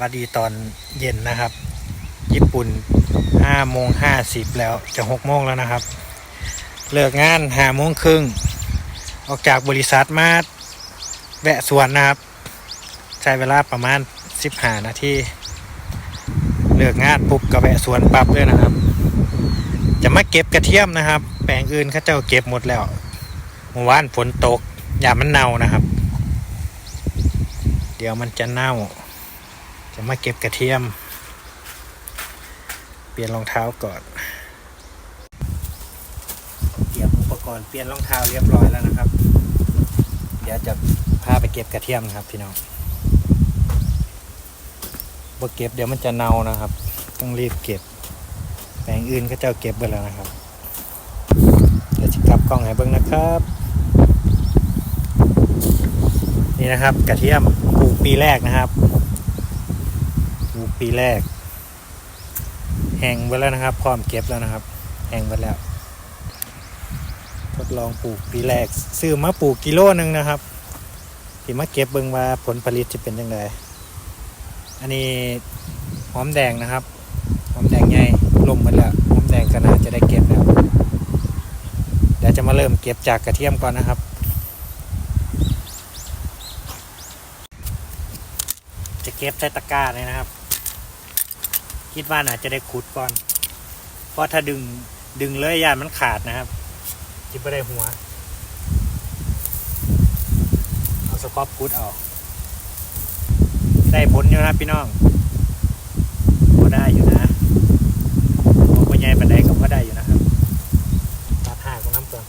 วัสดีตอนเย็นนะครับ ญี่ปุ่น5โมง50แล้วจะ6โมงแล้วนะครับ เลิกงาน5โมงครึ่งออกจากบริษัทมาแวะสวนนะครับ ใช้เวลาประมาณ15นาทีเลิกงานปุ๊บก็แวะสวนปั๊บเลยนะครับ จะมาเก็บกระเทียมนะครับ แปลงอื่นเขาเจ้าเก็บหมดแล้วเมื่อวานฝนตกอย่ามันเน่านะครับ เดี๋ยวมันจะเน่า จะมาเก็บกระเทียม เปลี่ยนรองเท้าก่อนเตรียมอุปกรณ์เปลี่ยนรองเท้าเรียบร้อยแล้วนะครับ เดี๋ยวจะพาไปเก็บกระเทียมครับพี่น้องบ่เก็บเดี๋ยวมันจะเน่านะครับ ต้องรีบเก็บแปลงอื่นก็จะเก็บไปแล้วนะครับเดี๋ยวจะกลับกล้องให้เบิ่งนะครับ นี่นะครับกระเทียมปลูกปีแรกนะครับ ปีแรก แห้งไปแล้วนะครับ พร้อมเก็บแล้วนะครับ แห้งไปแล้ว ทดลองปลูกปีแรก ซื้อมาปลูกกิโลหนึ่งนะครับที่มาเก็บเบิ่งว่าผลผลิตจะเป็นยังไงอันนี้หอมแดงนะครับ หอมแดงใหญ่ลมหมดแล้ว หอมแดงก็น่าจะได้เก็บแล้ว เดี๋ยวจะมาเริ่มเก็บจากกระเทียมก่อนนะครับจะเก็บใส่ตะกร้าเลยนะครับ คิดว่าน่าจะได้ขุดก่อน เพราะถ้าดึงดึงเลยยานมันขาดนะครับจิบไม่ได้หัว เอาสกอปขุดออก ได้ผลอยู่นะครับพี่น้องก็ได้อยู่นะผมก็ใหญ่ปันไดก็พอได้อยู่นะครับตัดห่างของน้ำก่อน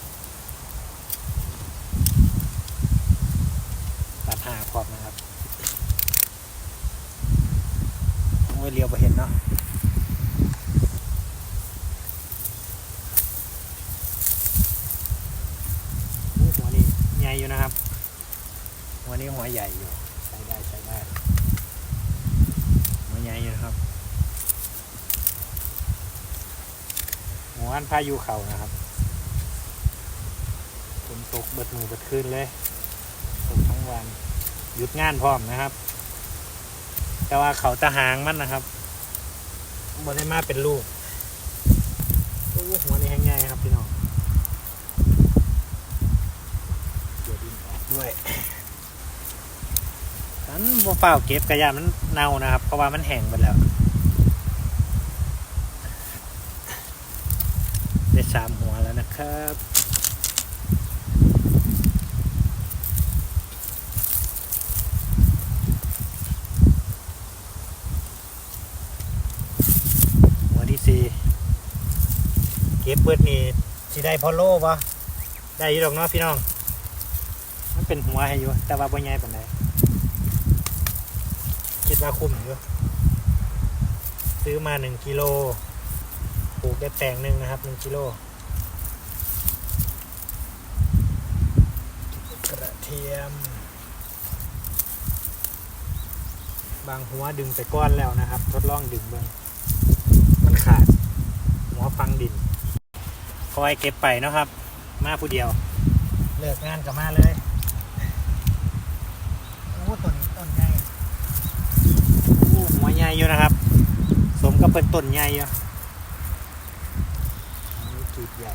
ตัดห่างพร้อมนะครับ โอ้ยเลี้ยวไปเห็นเนาะโอ้หัวนี่ใหญ่อยู่นะครับ หัวนี้หัวใหญ่อยู่ ใช้ได้ใช้ได้หัวใหญ่อยู่นะครับ หัวอันพายุเข่านะครับฝนตกเบิดมือเบิดคืนเลยตกทั้งวัน หยุดงานพร้อมนะครับ แต่ว่าเขาตะหางมันนะครับบนได้มาเป็นลูกโอ้หัวนี่แห้งง่ายครับพี่น้องเกี่ยวดินออกด้วยฉันบ่เปล่าเก็บกระยามันเน่านะครับ เพราะว่ามันแห้งไปแล้วได้สามหัวแล้วนะครับ หัวที่สี่ เบิดนี่สิได้พอโลปะได้อยู่ดอกเนาะพี่น้อง มันเป็นหัวให้อยู่ แต่ว่าบ่ใหญ่ปานใดคิดว่าคุ้มอยู่ซื้อมาหนึ่งกิโลปลูกได้แปลงหนึ่งนะครับหนึ่งกิโลกระเทียม บางหัวดึงไปก้อนแล้วนะครับ ทดลองดึงเบิ่งมันขาด หัวฟังดิน คอยเก็บไปเนาะครับ มาผู้เดียว เลิกงานกับมาเลยโอ้ต้นต้นใหญ่โอ้หัวใหญ่อยู่นะครับ สมกับเป็นต้นใหญ่อยู่อันนี้กีบใหญ่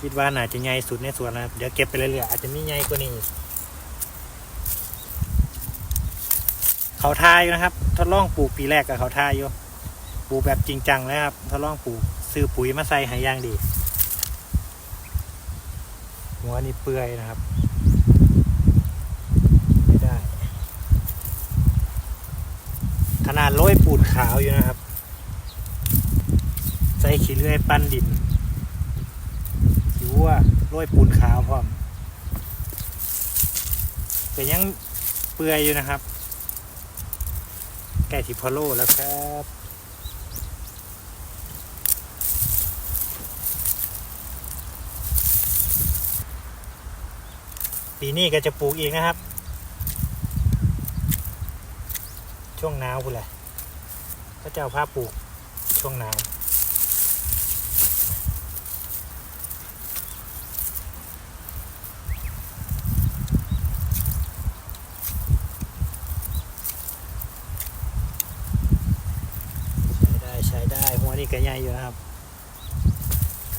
คิดว่าน่าจะใหญ่สุดในสวนนะครับเดี๋ยวเก็บไปเรื่อยๆอาจจะมีใหญ่กว่านี้อีก เขาทาอยู่นะครับ ทดลองปลูกปีแรกกับเขาทายอยู่ปลูกแบบจริงจังเลยครับ ทดลองปลูกซื้อปุ๋ยมาใส่หายางดี หัวนี่เปื่อยนะครับ ไม่ได้ ขนาดโรยปูนขาวอยู่นะครับ ใส่ขี้เลื่อยปั้นดินอยู่ว่าโรยปูนขาวพร้อมแต่ยังเปื่อยอยู่นะครับ ใกล้ที่พอโลแล้วครับปีนี้ก็จะปลูกอีกนะครับ ช่วงหนาวคุณแหละก็จะเอาผ้าปลูกช่วงหนาว ป นี้ก็ใหญ่อยู่นะครับ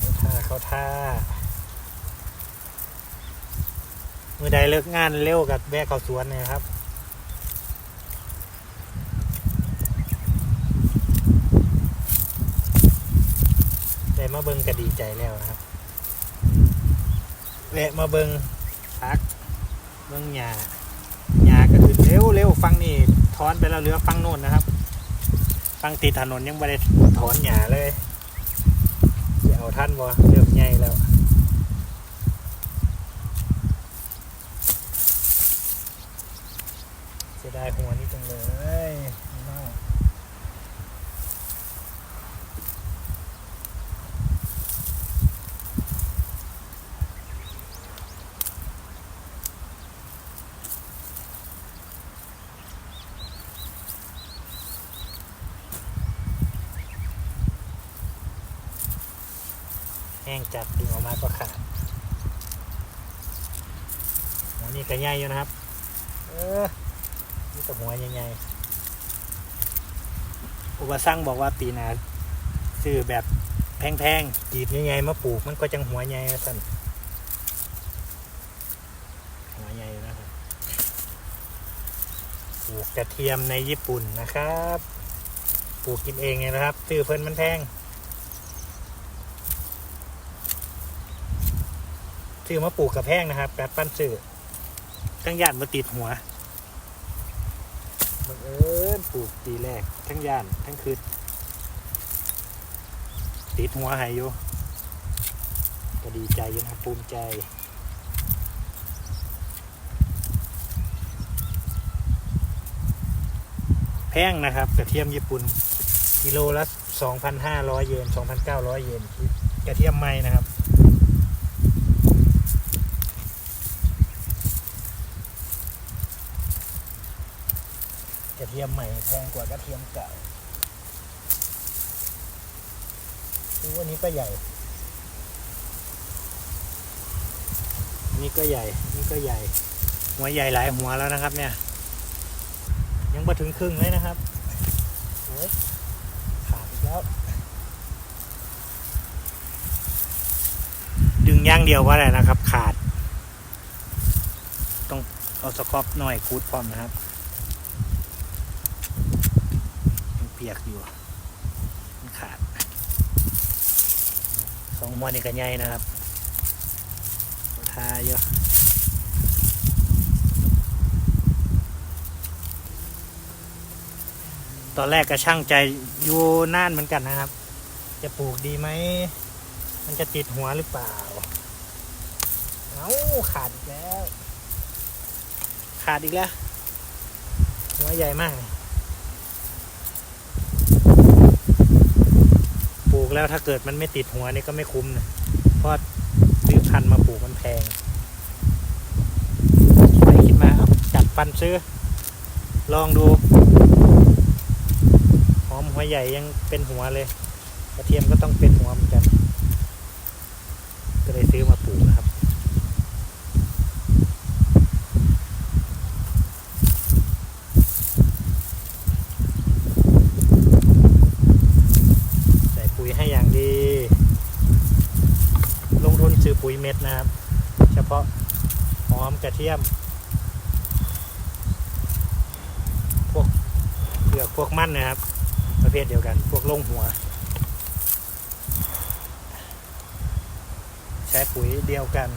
เขาท่าเขาท่าเมื่อใดเลิกงานเร็วกับแวะเขาสวนเนี่ยครับแต่มาเบิงก็ดีใจแล้วนะครับแวะมาเบิงพัก เบิงหญ้าหญ้าก็คือเร็วเร็วฟังนี่ถอนไปแล้วเหลือฟังโน่นนะครับ ฟังติดถนนยังไม่ได้ ถอนหญ้าเลยจะเอาท่านบ่เริ่มใหญ่แล้วเสียดายหัวนี่จังเลยมากแห้งจัดดึงออกมาก็ขาดหัวนี่ก็ใหญ่อยู่นะครับ เออนี่แต่หัวใหญ่ๆอุปสร้างบอกว่าปีหนาซื้อแบบแพงๆกีบใหญ่ๆมาปลูกมันก็จังหัวใหญ่สั่นหัวใหญ่นะครับปลูกกระเทียมในญี่ปุ่นนะครับ ปลูกกินเองไงนะครับซื้อเพิ่นมันแพง ซื้อมาปลูกกับแพงนะครับแบบปั้นซื้อทั้งญาติมาติดหัวบังเอิญปลูกปีแรก ทั้งย่านทั้งคืนติดหัวหายอยู่ก็ดีใจยนะครับภูมิใจแพงนะครับกระเทียมญี่ปุ่นกิโลละ 2,500 เยน 2,900 เยนกระเทียมไหมนะครับ กระ เทียมใหม่แพงกว่ากระเทียมเก่าดูว่านี้ก็ใหญ่ นี่ก็ใหญ่ นี่ก็ใหญ่ หัวใหญ่หลายหัวแล้วนะครับ เนี่ย ยังมาถึงครึ่งเลยนะครับโอ้ยขาดอีกแล้ว ดึงย่างเดียวว่าอะไรนะครับ ขาด ต้องเอาสกอปหน่อยคูดพร้อมนะครับ ยัง เปียกอยู่มันขาดสองหัวนี่ก็ใหญ่นะครับทาเยอะตอนแรกก็ช่างใจอยู่น่านเหมือนกันนะครับ จะปลูกดีไหม มันจะติดหัวหรือเปล่า เอาขาดอีกแล้ว ขาดอีกแล้ว หัวใหญ่มาก ปลู กแล้วถ้าเกิดมันไม่ติดหัวนี่ก็ไม่คุ้มนะเพราะซื้อพันมาปลูกมันแพงไปคิดมาเอ้าจัดฟันซื้อ ลองดู หอมหัวใหญ่ยังเป็นหัวเลย กระเทียมก็ต้องเป็นหัวเหมือนกัน ก็เลยซื้อมาปลูกนะครับ ใส่ปุ๋ยให้อย่างดี ลงทุนซื้อปุ๋ยเม็ดนะครับ เฉพาะหอมก ระเทียม พวกเปลือกพวกมันนะครับ ประเภทเดียวกัน พวกลงหัว ใช้ปุ๋ยเดียวกัน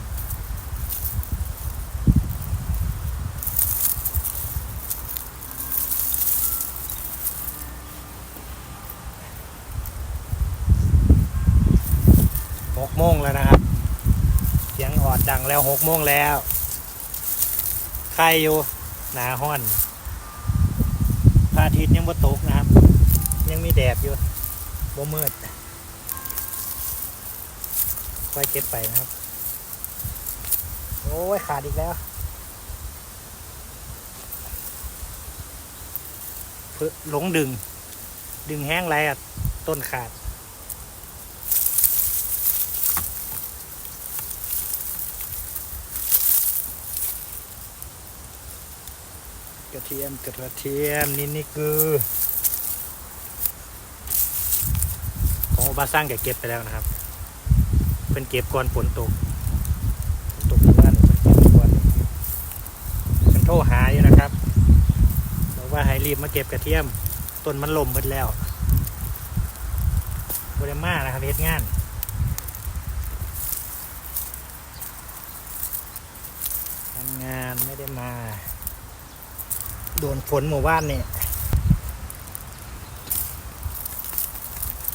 หกโมงแล้วนะครับ เสียงออดดังแล้วหกโมงแล้ว ใครอยู่หนาห้อนพระอาทิตย์ยังบ่ตกนะครับ ยังมีแดดอยู่บ่มืดค่อยเก็บไปนะครับ โอ้ยขาดอีกแล้วเพิ่งหลงดึง ดึงแห้งไรอะ ต้นขาด ระเทียมกระเทียมนี่นี่คือของอบาสร้างแกเก็บไปแล้วนะครับเพิ่นเก็บก่อนฝนตกฝนตกที่บ้านเพิ่นเก็บก่อนเพิ่นโทรหายู่นะครับบอกว่าให้รีบมาเก็บกระเทียมต้นมันล่มหมดแล้วบริมานะครับเฮ็ดงานทำงานไม่ได้มา โดนฝนหมู่บ้านเนี่ย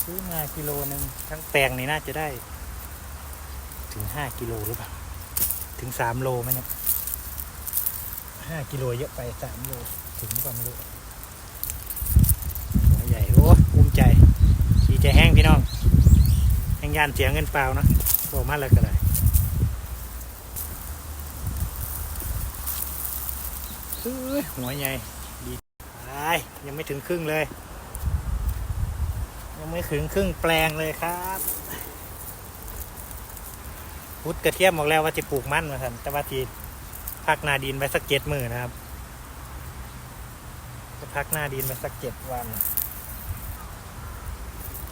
ซื้อมากิโลหนึ่งทั้งแปลงนี่น่าจะได้ ถึงห้ากิโลหรือเปล่า ถึงสามโลไหมเนี่ยห้ากิโลเยอะไปสามโล ถึงหรือเปล่าไม่รู้หัวใหญ่ โอ้ภูมิใจ ดีใจแห้งพี่น้องแห้งยานเสียงเงินเปล่านะบอกมาเลยก็ได้ เอ้ย หัวใหญ่ดีไปยังไม่ถึงครึ่งเลย ยังไม่ถึงครึ่งแปลงเลยครับพุดกระเทียมบอกแล้วว่าจะปลูกมันมาสันแต่ว่าทีพักนาดินไปสักเจ็ดหมือนนะครับ จะพักหน้าดินไปสักเจ็ดวัน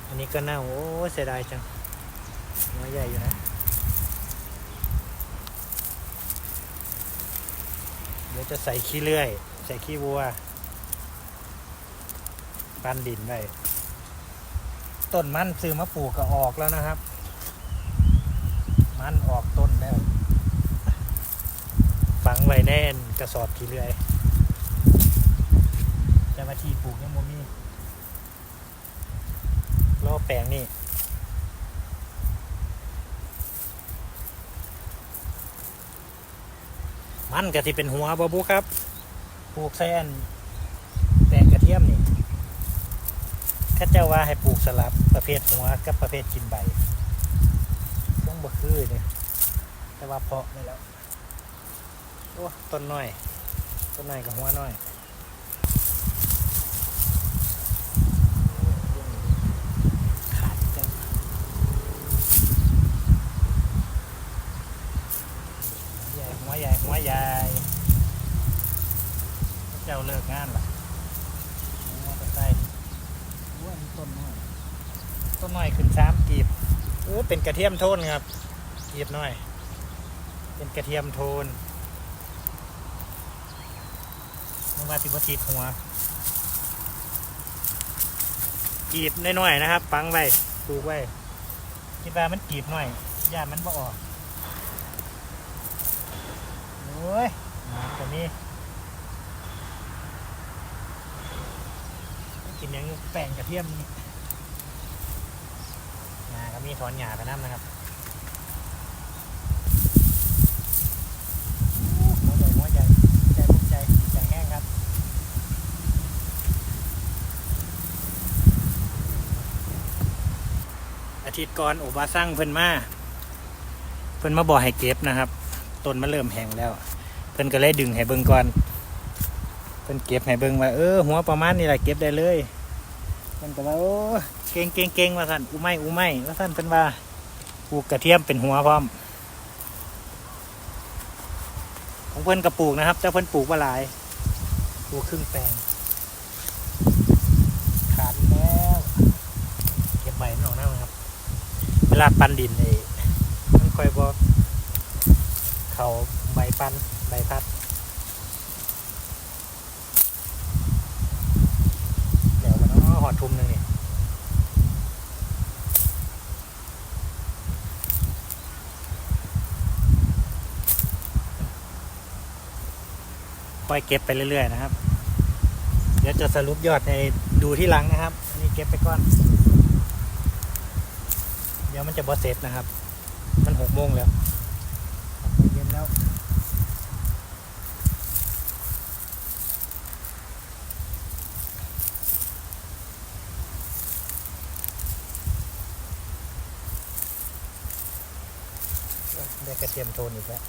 อันนี้ก็เน่าโอ้เสียดายจังหัวใหญ่อยู่นะ เดี๋ ยวจะใส่ขี้เลื่อย ใส่ขี้วัว ปั้นดินไว้ต้นมันซื้อมาปลูกก็ออกแล้วนะครับ มันออกต้นแล้ว ฝังไว้แน่นกระสอบขี้เลื่อยจะมาทีปลูกยังโมมีรอแปลงนี่ มันก็ที่เป็นหัวบบุครับปลูกแซนแปลงกระเทียมนี่ข้าเจ้าว่าให้ปลูกสลับประเภทหัวกับประเภทกินใบต้องบ่คือเนี่ยแต่ว่าเพาะนี่แล้วโอ้ต้นน้อยต้นน้อยกับหัวน้อย ขาดจังใหญ่ หัวใหญ่หัวใหญ่เจ้าเลิกงานล่ะมอเตอร์ไซค์ว่ามีต้นน้อย ต้นน้อยขึ้นสามกีบโอ้เป็นกระเทียมโทนครับ กีบน้อย เป็นกระเทียมโทนนึกว่าติบทีบหัว กีบน้อยๆนะครับ ปังไว้ปลูกไว้คิดว่ามันกีบหน่อยย่ามันบ่ออกโอ้ยมาตัวนี้กินยังแป้งกระเทียมนี่งาก็มีถอนหญ้าไปน้ำนะครับโอ้หัวใหญ่หัวใหญ่ใจภูมิใจใจแห้งครับอาทิตย์ก่อนโอบาสร้างเพิ่นมา เพิ่นมาบอกให้เก็บนะครับ ต้นมันเริ่มแห้งแล้ว เพิ่นก็เลยดึงให้เบิ่งก่อน เพิ่นเก็บให้เบิ่งว่าเออหัวประมาณนี้แหละเก็บได้เลย เพิ่นก็ว่าโอ้เก่งเก่งเก่งว่าสั่นอุไม่อุไม่ว่าสั่นเพิ่นว่าปลูกกระเทียมเป็นหัวพร้อม ของเพิ่นก็ปลูกนะครับแต่เพิ่นปลูกว่าหลายปลูกครึ่งแปลงขาดแล้วเก็บใบมันออกหน้าครับ เวลาปั้นดินเองมันค่อยบอก เขาใบปันใบพัดเดี๋ยวมันอ๋อหอดทุ่มหนึ่งนี่ปล่อยเก็บไปเรื่อยๆนะครับ เดี๋ยวจะสรุปยอดในดูที่หลังนะครับ อันนี้เก็บไปก่อน เดี๋ยวมันจะบอเสร็จนะครับ มันหกโมงแล้ว แล้ว ได้กระเทียมโทนอีกแล้ว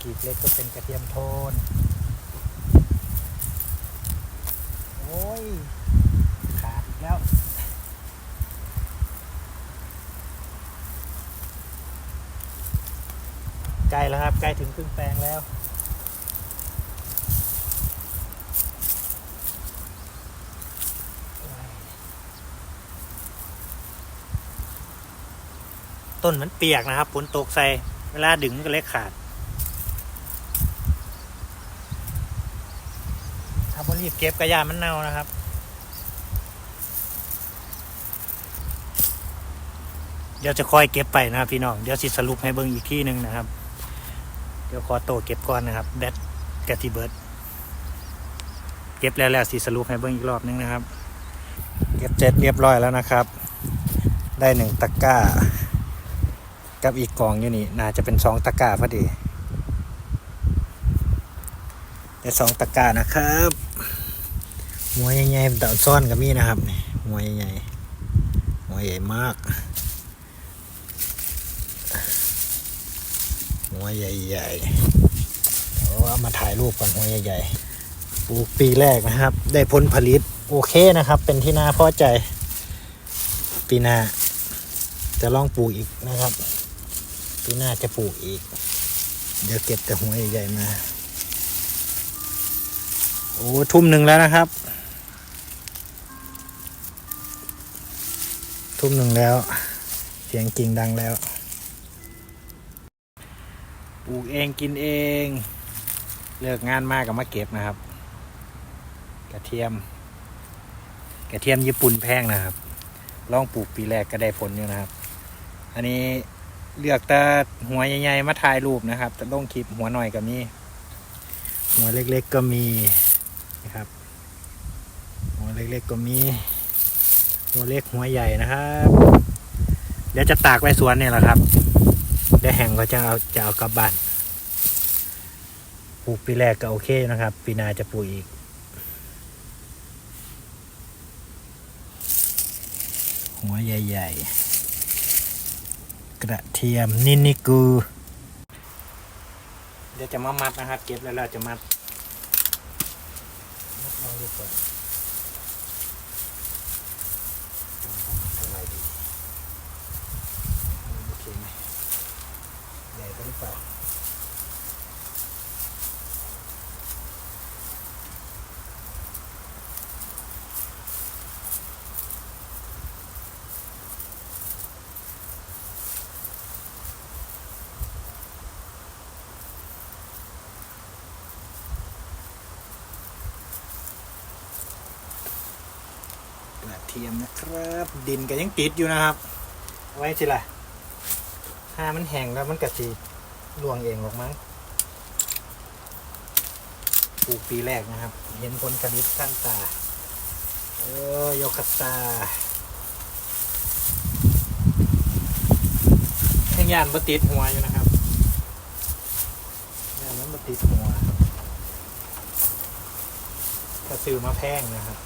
กีบเล็กก็เป็นกระเทียมโทน โอ้ย ขาดอีกแล้ว ใก ล้แล้วครับ ใกล้ถึงครึ่งแปลงแล้ว ต้นมันเปียกนะครับฝนตกใส่เวลาดึงมันก็เล็กขาด ถ้าบ่รีบเก็บกระยามันเน่านะครับเดี๋ยวจะค่อยเก็บไปนะครับพี่น้อง เดี๋ยวสิสรุปให้เบิ่งอีกที่หนึ่งนะครับ เดี๋ยวขอโตเก็บก่อนนะครับแบตกะทิเบิร์ดเก็บแล้วแล้วสิสรุปให้เบิ่งอีกรอบนึงนะครับ เก็บเจ็ดเรียบร้อยแล้วนะครับ ได้หนึ่งตะกร้า กับอีกกล่องอยู่นี่น่าจะเป็นสองตะกร้าพอดีได้สองตะกร้านะครับหัวใหญ่ๆเต่าซ่อนกับมีนะครับหัวใหญ่ๆหัวใหญ่มาก หัวใหญ่ๆเอาเอามาถ่ายรูปก่อนหัวใหญ่ๆปลูกปีแรกนะครับ ได้ผลผลิตโอเคนะครับ เป็นที่น่าพอใจ ปีหน้าจะลองปลูกอีกนะครับ ปีหน้าจะปลูกอีก เดี๋ยวเก็บแต่หัวใหญ่ๆมาโอ้ทุ่มหนึ่งแล้วนะครับ ทุ่มหนึ่งแล้ว เสียงกิ่งดังแล้ว ปลูกเองกินเอง เลิกงานมากกับมาเก็บนะครับ กระเทียม กระเทียมญี่ปุ่นแพงนะครับ ลองปลูกปีแรกก็ได้ผลอยู่นะครับ อันนี้เลือกแต่หัวใหญ่ๆมาถ่ายรูปนะครับแต่ลงคลิปหัวหน่อยก็มีหัวเล็กๆก็มีนะครับ หัวเล็กๆก็มี หัวเล็กหัวใหญ่นะครับ เดี๋ยวจะตากไว้สวนเนี่ยแหละครับ เดี๋ยวแห้งก็จะเอาจะเอากลับบ้านปลูกปีแรกก็โอเคนะครับ ปีหน้าจะปลูกอีก หัวใหญ่ ๆ กระเทียมนินนิกู เดี๋ยวจะมามัดนะครับ เก็บแล้วเราจะมัดมัดลองดูก่อนเท่าไหร่ดีโอเคไหมใหญ่ ไปเปล่ากระเทียมนะครับ ดินก็ยังติดอยู่นะครับ ไว้สิล่ะถ้ามันแห้งแล้วมันกะสี ล่วงเองหรอกมั้งปลูกปีแรกนะครับ เห็นผลผลิตขั้นตา เออโยกัสตาแห้งยานมาติดหัวอยู่นะครับยานมันมาติดหัวถ้าซื้อมาแพงนะครับ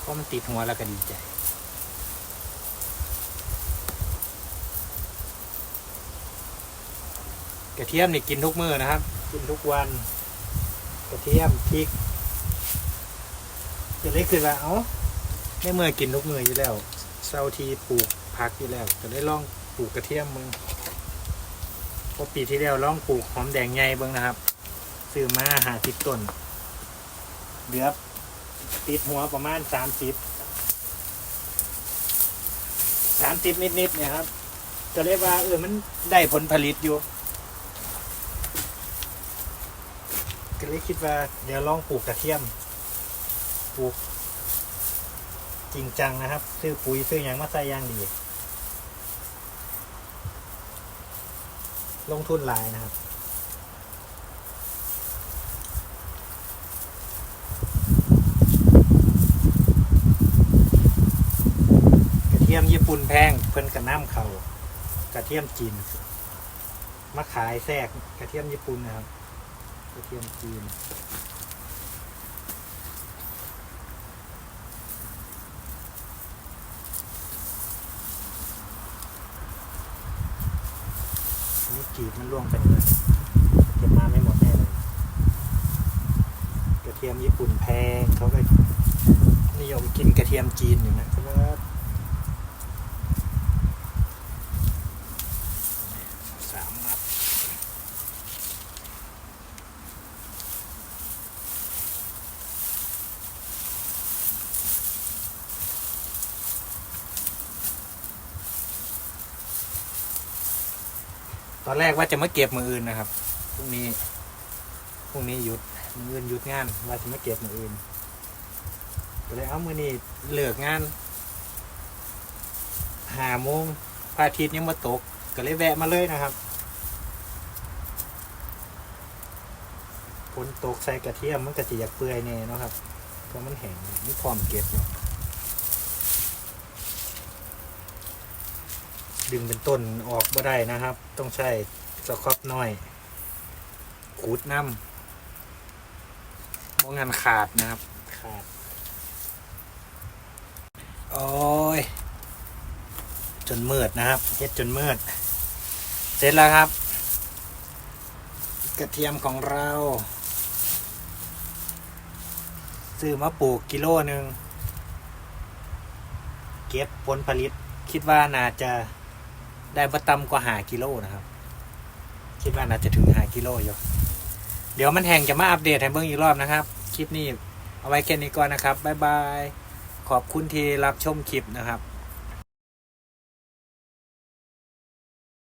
เพราะมันติดหัวแล้วก็ดีใจ กระเทียมนี่กินทุกมื้อนะครับ กินทุกวัน กระเทียมพริกจะได้คือว่าเอ้าในเมื่อกินทุกมื้ออยู่แล้วเศร้าทีปลูกผักอยู่แล้วก็ได้ลองปลูกกระเทียมมึงพอปีที่แล้วลองปลูกหอมแดงใหญ่เบิ่งนะครับซื้อมาหาสิบต้นเหลือติดหัวประมาณสามสิบสามสิบนิดๆเนี่ยครับก็เรียกว่าเออมันได้ผลผลิตอยู่ ก็เลยคิดว่าเดี๋ยวลองปลูกกระเทียม ปลูก จริงจังนะครับ ซื้อปุ๋ยซื้ออย่างมาใส่ย่างดี ลงทุนหลายนะครับกระเทียมญี่ปุ่นแพงเพิ่นกระน้ำเขากระเทียมจีนมาขายแทรกกระเทียมญี่ปุ่นนะครับ กระเทียมจีนอันนี่จีบมันล่วงไปเลยเก็บมาไม่หมดแน่เลยกระเทียมญี่ปุ่นแพงเขาก็นิยมกินกระเทียมจีนอยู่นะครับ สามมัด ตอนแรกว่าจะมาเก็บมืออื่นนะครับพรุ่งนี้พรุ่งนี้หยุดมืออื่นหยุดงานว่าจะมาเก็บมืออื่นก็เลยเอามือนี้เลิกงานหาโมงพระอาทิตย์ยังมาตกก็เลยแวะมาเลยนะครับฝนตกใส่กระเทียมมันก็จะอยากเปื่อยแน่เนะครับเพราะมันแห้งนี่พร้อมเก็บอยู่ ดึงเป็นต้นออกบ่ได้นะครับ ต้องใช้สครับน้อยขูดน้ำเพราะงานขาดนะครับ ขาด โอ้ย จนมืดนะครับเฮ็ดจนมืด เสร็จแล้วครับ กระเทียมของเรา ซื้อมาปลูกกิโลหนึ่งเก็บผลผลิตคิดว่าน่าจะ ได้ประตำกว่าหากิโลนะครับ คิดว่าน่าจะถึงหากิโลอยู่เดี๋ยวมันแห้งจะมาอัปเดตให้เบิ่งอีกรอบนะครับ คลิปนี้เอาไว้แค่นี้ก่อนนะครับบ๊ายบายขอบคุณที่รับชมคลิปนะครับ